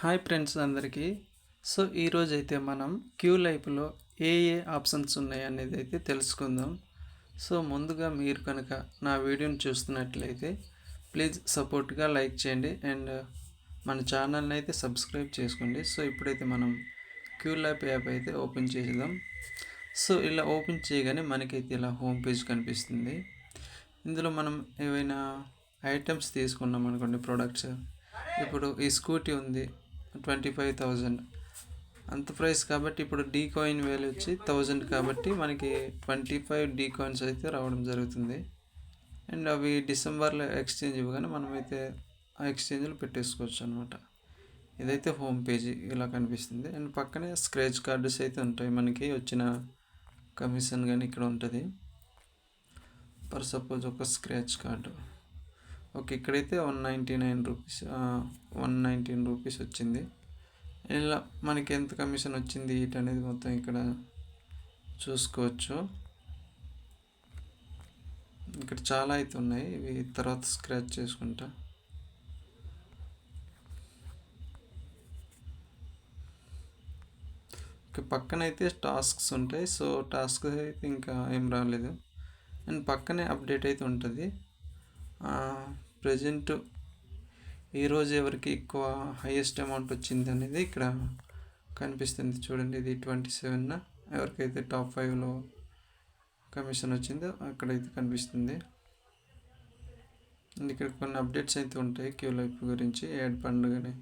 Hi friends అందరికీ. So ఈరోజు అయితే మనం క్యూ లైఫ్లో ఏ ఏ ఆప్షన్స్ ఉన్నాయి అనేది అయితే తెలుసుకుందాం. సో ముందుగా మీరు కనుక నా వీడియోని చూస్తున్నట్లయితే ప్లీజ్ సపోర్ట్గా లైక్ చేయండి అండ్ మన ఛానల్ని అయితే సబ్స్క్రైబ్ చేసుకోండి. సో ఇప్పుడైతే మనం క్యూ లైఫ్ యాప్ అయితే ఓపెన్ చేద్దాం సో ఇలా ఓపెన్ చేయగానే మనకైతే ఇలా హోమ్ పేజ్ కనిపిస్తుంది. ఇందులో మనం ఏవైనా ఐటమ్స్ తీసుకున్నాం అనుకోండి ప్రొడక్ట్స్. ఇప్పుడు ఈ స్కూటీ ఉంది ట్వంటీ ఫైవ్ థౌజండ్ అంత ప్రైస్ కాబట్టి ఇప్పుడు డీ కాయిన్ వేలు వచ్చి థౌజండ్ కాబట్టి మనకి ట్వంటీ ఫైవ్ డీ కాయిన్స్ అయితే రావడం జరుగుతుంది. అండ్ అవి డిసెంబర్లో ఎక్స్చేంజ్ ఇవ్వగానే మనమైతే ఆ ఎక్స్చేంజ్లో పెట్టేసుకోవచ్చు అనమాట ఇదైతే హోమ్ పేజీ ఇలా కనిపిస్తుంది. అండ్ పక్కనే స్క్రాచ్ కార్డ్స్ అయితే ఉంటాయి. మనకి వచ్చిన కమిషన్ కానీ ఇక్కడ ఉంటుంది. ఫర్ సపోజ్ ఒక స్క్రాచ్ కార్డు ఓకే ఇక్కడైతే one ninety nine rupees one nineteen rupees వచ్చింది. ఇలా మనకి ఎంత కమిషన్ వచ్చింది ఇటు అనేది మొత్తం ఇక్కడ చూసుకోవచ్చు. ఇక్కడ చాలా అయితే ఉన్నాయి ఇవి తర్వాత స్క్రాచ్ చేసుకుంటా. పక్కన అయితే టాస్క్స్ ఉంటాయి సో టాస్క్ అయితే ఇంకా ఏం రాలేదు. అండ్ పక్కనే అప్డేట్ అయితే ఉంటుంది. ప్రజెంట్ ఈరోజు ఎవరికి ఎక్కువ హైయెస్ట్ అమౌంట్ వచ్చింది అనేది ఇక్కడ కనిపిస్తుంది చూడండి. ఇది ట్వంటీ సెవెన్ ఎవరికైతే టాప్ ఫైవ్లో కమిషన్ వచ్చిందో అక్కడైతే కనిపిస్తుంది. అండ్ ఇక్కడ కొన్ని అప్డేట్స్ అయితే ఉంటాయి క్యూ లైఫ్ గురించి యాడ్ పండుగని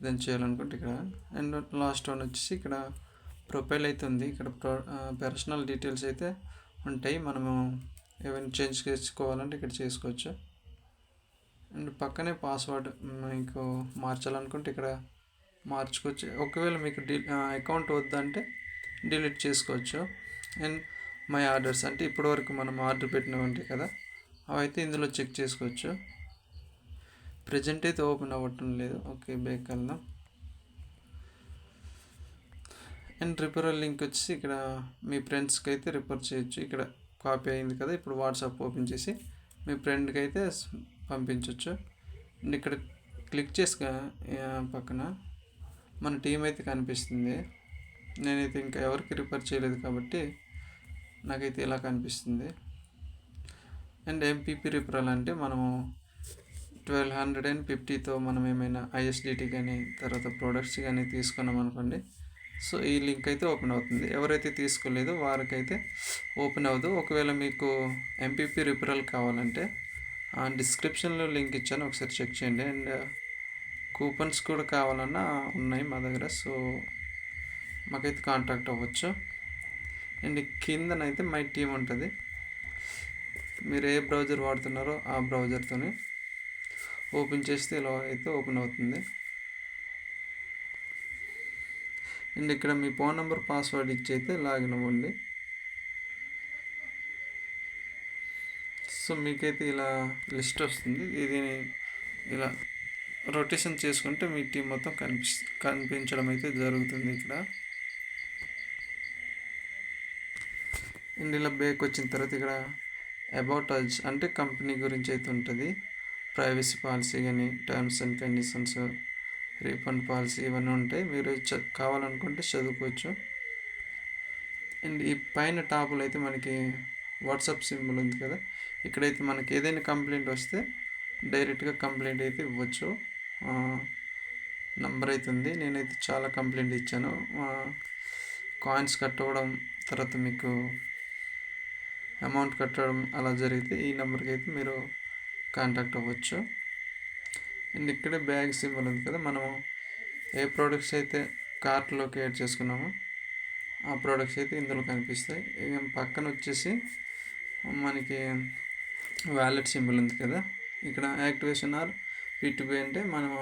ఏదైనా చేయాలనుకుంటే ఇక్కడ. అండ్ లాస్ట్ వన్ వచ్చేసి ఇక్కడ ప్రొఫైల్ అయితే ఉంది. ఇక్కడ పర్సనల్ డీటెయిల్స్ అయితే ఉంటాయి. మనము ఏమైనా చేంజ్ చేసుకోవాలంటే ఇక్కడ చేసుకోవచ్చు. అండ్ పక్కనే పాస్వర్డ్ మీకు మార్చాలనుకుంటే ఇక్కడ మార్చుకోవచ్చు. ఒకవేళ మీకు డి అకౌంట్ వద్దంటే డిలీట్ చేసుకోవచ్చు. అండ్ మై ఆర్డర్స్ అంటే ఇప్పటివరకు మనం ఆర్డర్ పెట్టినవి ఉంటాయి కదా అవైతే ఇందులో చెక్ చేసుకోవచ్చు. ప్రజెంట్ అయితే ఓపెన్ అవ్వటం లేదు. ఓకే బ్యాక్ వెళ్దాం. అండ్ రిఫరల్ లింక్ వచ్చి ఇక్కడ మీ ఫ్రెండ్స్కి అయితే రిఫర్ చేయొచ్చు. ఇక్కడ కాపీ అయింది కదా ఇప్పుడు వాట్సాప్ ఓపెన్ చేసి మీ ఫ్రెండ్కి అయితే పంపించవచ్చు అండ్ ఇక్కడ క్లిక్ చేసి పక్కన మన టీం అయితే కనిపిస్తుంది. నేనైతే ఇంకా ఎవరికి రిఫర్ చేయలేదు కాబట్టి నాకైతే ఇలా కనిపిస్తుంది. అండ్ ఎంపీపీ రిఫరల్ అంటే మనము ట్వెల్వ్ హండ్రెడ్ అండ్ ఫిఫ్టీతో మనం ఏమైనా ఐఎస్డిటీ కానీ తర్వాత ప్రోడక్ట్స్ కానీ తీసుకున్నాం అనుకోండి. సో ఈ లింక్ అయితే ఓపెన్ అవుతుంది. ఎవరైతే తీసుకోలేదో వారికైతే ఓపెన్ అవ్వదు. ఒకవేళ మీకు ఎంపీపీ రిఫరల్ కావాలంటే డిస్క్రిప్షన్లో లింక్ ఇచ్చాను ఒకసారి చెక్ చేయండి. అండ్ కూపన్స్ uh, కూడా కావాలన్నా ఉన్నాయి మా దగ్గర. సో మాకైతే కాంటాక్ట్ అవ్వచ్చు. అండ్ కిందనైతే మై టీమ్ ఉంటుంది. మీరు ఏ బ్రౌజర్ వాడుతున్నారో ఆ బ్రౌజర్తో ఓపెన్ చేస్తే ఇలా అయితే ఓపెన్ అవుతుంది. అండ్ ఇక్కడ మీ ఫోన్ నెంబర్ పాస్వర్డ్ ఇచ్చి అయితే లాగిన్ అవ్వండి. సో మీకైతే ఇలా లిస్ట్ వస్తుంది. ఇది ఇలా రొటేషన్ చేసుకుంటే మీ టీం మొత్తం కనిపి కనిపించడం అయితే జరుగుతుంది ఇక్కడ. అండ్ ఇలా బేక్ వచ్చిన తర్వాత ఇక్కడ అబౌట్ అజ్ అంటే కంపెనీ గురించి అయితే ఉంటుంది. ప్రైవసీ పాలసీ కానీ terms and conditions refund policy ఇవన్నీ ఉంటాయి. మీరు చ కావాలనుకుంటే చదువుకోవచ్చు. అండ్ ఈ పైన టాపులు అయితే మనకి వాట్సాప్ సింబల్ ఉంది కదా. ఇక్కడైతే మనకి ఏదైనా కంప్లైంట్ వస్తే డైరెక్ట్గా కంప్లైంట్ అయితే ఇవ్వచ్చు. నంబర్ అయితే ఉంది. నేనైతే చాలా కంప్లైంట్ ఇచ్చాను. కాయిన్స్ కట్టవడం తర్వాత మీకు అమౌంట్ కట్టడం అలా జరిగితే ఈ నెంబర్కి అయితే మీరు కాంటాక్ట్ అవ్వచ్చు. అండ్ ఇక్కడే బ్యాగ్ సింబల్ ఉంది కదా మనము ఏ ప్రోడక్ట్స్ అయితే కార్ట్లోకి యాడ్ చేసుకున్నామో ఆ ప్రోడక్ట్స్ అయితే ఇందులో కనిపిస్తాయి. పక్కన వచ్చేసి మనకి వ్యాలెట్ సింబల్ ఉంది కదా. ఇక్కడ యాక్టివేషన్ ఆర్ పిటిపి అంటే మనము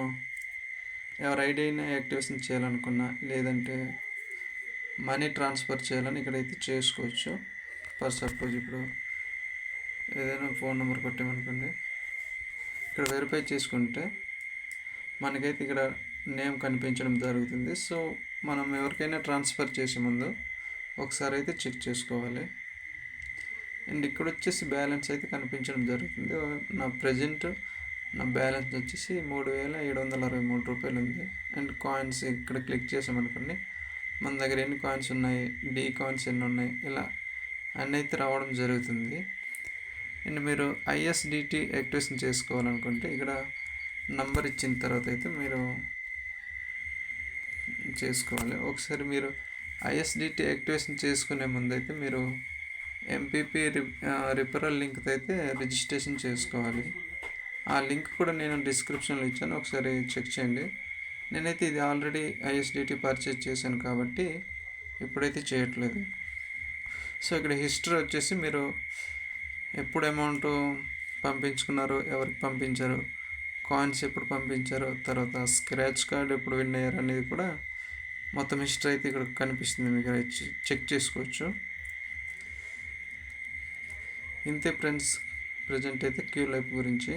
ఎవరి ఐడియా యాక్టివేషన్ చేయాలనుకున్నా లేదంటే మనీ ట్రాన్స్ఫర్ చేయాలని ఇక్కడైతే చేసుకోవచ్చు. ఫర్ సపోజ్ ఇప్పుడు ఏదైనా ఫోన్ నెంబర్ కొట్టామనుకోండి ఇక్కడ వెరిఫై చేసుకుంటే మనకైతే ఇక్కడ నేమ్ కనిపించడం జరుగుతుంది. సో మనం ఎవరికైనా ట్రాన్స్ఫర్ చేసే ముందు ఒకసారి అయితే చెక్ చేసుకోవాలి. అండ్ ఇక్కడ వచ్చేసి బ్యాలెన్స్ అయితే కనిపించడం జరుగుతుంది. నా ప్రజెంట్ నా బ్యాలెన్స్ వచ్చేసి మూడు వేల ఏడు వందల అరవై మూడు రూపాయలు ఉంది. అండ్ కాయిన్స్ ఇక్కడ క్లిక్ చేసామనుకోండి మన దగ్గర ఎన్ని కాయిన్స్ ఉన్నాయి డి కాయిన్స్ ఎన్ని ఉన్నాయి ఇలా అన్నీ అయితే రావడం జరుగుతుంది. అండ్ మీరు ఐఎస్డిటీ యాక్టివేషన్ చేసుకోవాలనుకుంటే ఇక్కడ నంబర్ ఇచ్చిన తర్వాత అయితే మీరు చేసుకోవాలి. ఒకసారి మీరు ఐఎస్డిటీ యాక్టివేషన్ చేసుకునే ముందు అయితే మీరు ఎంపీపీ రిఫరల్ లింక్ అయితే రిజిస్ట్రేషన్ చేసుకోవాలి. ఆ లింక్ కూడా నేను డిస్క్రిప్షన్లో ఇచ్చాను. ఒకసారి చెక్ చేయండి. నేనైతే ఇది ఆల్రెడీ ఐఎస్డిటీ పర్చేజ్ చేశాను కాబట్టి ఇప్పుడైతే చేయట్లేదు. సో ఇక్కడ హిస్టరీ వచ్చేసి మీరు ఎప్పుడు అమౌంట్ పంపించుకున్నారు ఎవరికి పంపించారు కాయిన్స్ ఎప్పుడు పంపించారు తర్వాత స్క్రాచ్ కార్డ్ ఎప్పుడు విన్ అయ్యారు అనేది కూడా మొత్తం హిస్టరీ అయితే ఇక్కడ కనిపిస్తుంది. మీకు చెక్ చేసుకోవచ్చు. ఇంతే ఫ్రెండ్స్ ప్రజెంట్ అయితే క్యూ లైఫ్ గురించి.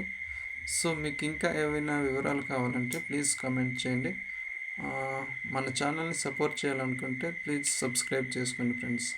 సో మీకు ఇంకా ఏవైనా వివరాలు కావాలంటే ప్లీజ్ కామెంట్ చేయండి. మన ఛానల్ని సపోర్ట్ చేయాలనుకుంటే ప్లీజ్ సబ్స్క్రైబ్ చేసుకోండి ఫ్రెండ్స్.